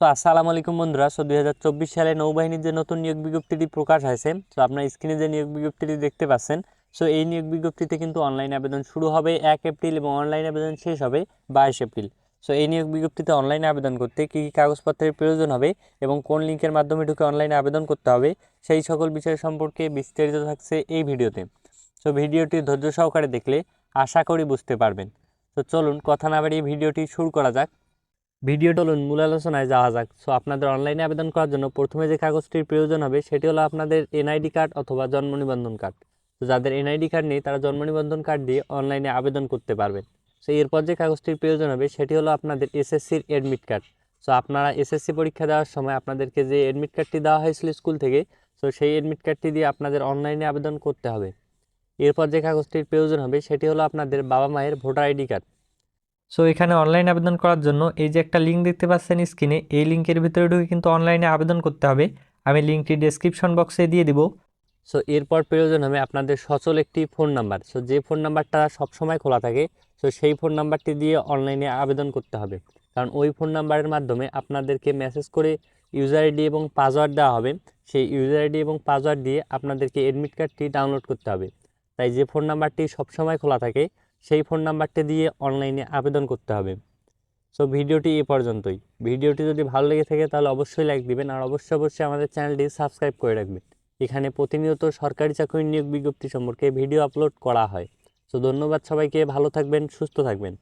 তো আসসালামু আলাইকুম বন্ধুরা। সো দুই হাজার চব্বিশ সালে নৌবাহিনীর যে নতুন নিয়োগ বিজ্ঞপ্তিটি প্রকাশ হয়েছে, তো আপনার স্ক্রিনে যে নিয়োগ বিজ্ঞপ্তিটি দেখতে পাচ্ছেন, সো এই নিয়োগ বিজ্ঞপ্তিতে কিন্তু অনলাইন আবেদন শুরু হবে এক এপ্রিল এবং অনলাইন আবেদন শেষ হবে বাইশ এপ্রিল। সো এই নিয়োগ বিজ্ঞপ্তিতে অনলাইনে আবেদন করতে কী কী কাগজপত্রের প্রয়োজন হবে এবং কোন লিঙ্কের মাধ্যমে ঢুকে অনলাইনে আবেদন করতে হবে, সেই সকল বিষয় সম্পর্কে বিস্তারিত থাকছে এই ভিডিওতে। সো ভিডিওটি ধৈর্য সহকারে দেখলে আশা করি বুঝতে পারবেন। তো চলুন কথা না বাড়িয়ে ভিডিওটি শুরু করা যাক। ভিডিও চলুন মূল আলোচনায় যাওয়া যাক। সো আপনাদের অনলাইনে আবেদন করার জন্য প্রথমে যে কাগজটির প্রয়োজন হবে, সেটি হলো আপনাদের এনআইডি কার্ড অথবা জন্ম নিবন্ধন কার্ড তো যাদের এনআইডি কার্ড নেই, তারা জন্ম নিবন্ধন কার্ড দিয়ে অনলাইনে আবেদন করতে পারবেন। সো এরপর যে কাগজটির প্রয়োজন হবে, সেটি হলো আপনাদের এসএসসির অ্যাডমিট কার্ড সো আপনারা এসএসসি পরীক্ষা দেওয়ার সময় আপনাদেরকে যে অ্যাডমিট কার্ডটি দেওয়া হয়েছিল স্কুল থেকে সো সেই অ্যাডমিট কার্ডটি দিয়ে আপনাদের অনলাইনে আবেদন করতে হবে। এরপর যে কাগজটির প্রয়োজন হবে, সেটি হলো আপনাদের বাবা মায়ের ভোটার আইডি কার্ড সো এখানে অনলাইন আবেদন করার জন্য এই যে একটা লিঙ্ক দেখতে পাচ্ছেন স্ক্রিনে এই লিঙ্কের ভিতরে ঢুকে কিন্তু অনলাইনে আবেদন করতে হবে। আমি লিঙ্কটি ডেসক্রিপশন বক্সে দিয়ে দিব। সো এরপর প্রয়োজন হবে আপনাদের সচল একটি ফোন নাম্বার সো যে ফোন নাম্বারটা সবসময় খোলা থাকে সো সেই ফোন নাম্বারটি দিয়ে অনলাইনে আবেদন করতে হবে। কারণ ওই ফোন নাম্বারের মাধ্যমে আপনাদেরকে মেসেজ করে ইউজার আইডি এবং পাসওয়ার্ড দেওয়া হবে। সেই ইউজার আইডি এবং পাসওয়ার্ড দিয়ে আপনাদেরকে অ্যাডমিট কার্ডটি ডাউনলোড করতে হবে। তাই যে ফোন নাম্বারটি সবসময় খোলা থাকে সেই ফোন নাম্বারটি দিয়ে অনলাইনে আবেদন করতে হবে। সো ভিডিওটি এ পর্যন্তই। ভিডিওটি যদি ভালো লেগে থাকে তাহলে অবশ্যই লাইক দিবেন আর অবশ্যই অবশ্যই আমাদের চ্যানেলটি সাবস্ক্রাইব করে রাখবেন। এখানে প্রতিনিয়ত সরকারি চাকরি নিয়োগ বিজ্ঞপ্তি সম্পর্কে ভিডিও আপলোড করা হয়। সো ধন্যবাদ সবাইকে, ভালো থাকবেন, সুস্থ থাকবেন।